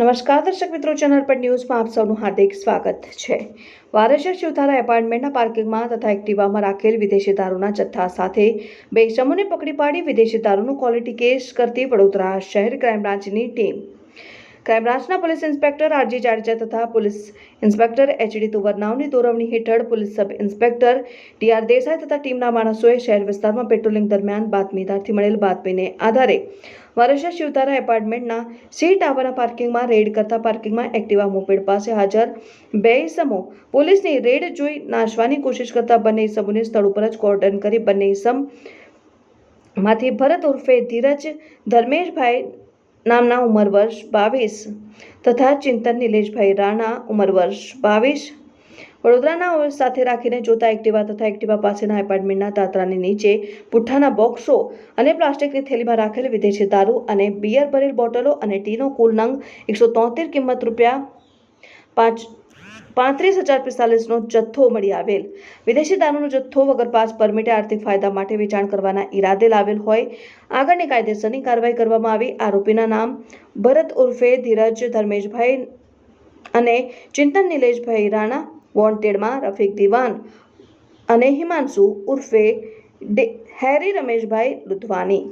નમસ્કાર, દર્શક મિત્રો, ચેનલ પર ન્યૂઝમાં આપ સૌનું હાર્દિક સ્વાગત છે. વારેસર શિવધારા એપાર્ટમેન્ટના પાર્કિંગમાં તથા એક્ટિવામાં રાખેલ વિદેશી દારૂના જથ્થા સાથે બે ઇસમોને પકડી પાડી વિદેશી દારૂનું ક્વોલિટી કેસ કરતી વડોદરા શહેર ક્રાઇમ બ્રાન્ચની ટીમ. ક્રાઇમ બ્રાન્ચના પોલીસ ઇન્સ્પેક્ટર આરજી જાડેજા તથા પોલીસ ઇન્સ્પેક્ટર એચડી તુવરનાવની દોરવણી હેઠળ police sub inspector TR Desai તથા ટીમના માણસોએ શહેર વિસ્તારમાં પેટ્રોલિંગ દરમિયાન બાતમીદારથી મળેલ બાતમીને આધારે વારસિયા શિવતારા એપાર્ટમેન્ટના સી ટાવરના પાર્કિંગમાં રેડ કરતા પાર્કિંગમાં એક્ટિવા મોપેડ પાસે હાજર બે ઇસમો પોલીસની રેડ જોઈ નાશવાની કોશિશ કરતા બંને ઇસમોને સ્થળ ઉપર જ કોર્ડન કરી બંને ઇસમમાંથી ભરત ઉર્ફે ધીરજ, ધર્મેશભાઈ નામના ઉંમર વર્ષ બાવીસ. તથા ચિંતન નિલેશભાઈ રાણા ઉંમર વર્ષ બાવીસ. વડોદરાના સાથે રાખીને જોતા એક્ટિવા તથા એક્ટિવા પાસેના એપાર્ટમેન્ટના તાતરાની નીચે પુઠ્ઠાના બોક્સો અને પ્લાસ્ટિકની થેલીમાં રાખેલ વિદેશી દારૂ અને બિયર ભરેલ બોટલો અને ટીનો કુલ નંગ એકસો તોતેર કિંમત રૂપિયા પાંચ પાંત્રીસ હજાર પિસ્તાલીસનો જથ્થો મળી આવેલ. વિદેશી દારૂનો જથ્થો વગર પાસ પરમિટે આર્થિક ફાયદા માટે વેચાણ કરવાના ઈરાદે લાવેલ હોય. આગળની કાયદેસરની કાર્યવાહી કરવામાં આવી. આરોપીના નામ ભરત ઉર્ફે ધીરજ ધર્મેશભાઈ અને ચિંતન નિલેશભાઈ રાણા, વોન્ટેડમાં રફીક દિવાન અને હિમાંશુ ઉર્ફે હેરી રમેશભાઈ લુધવાની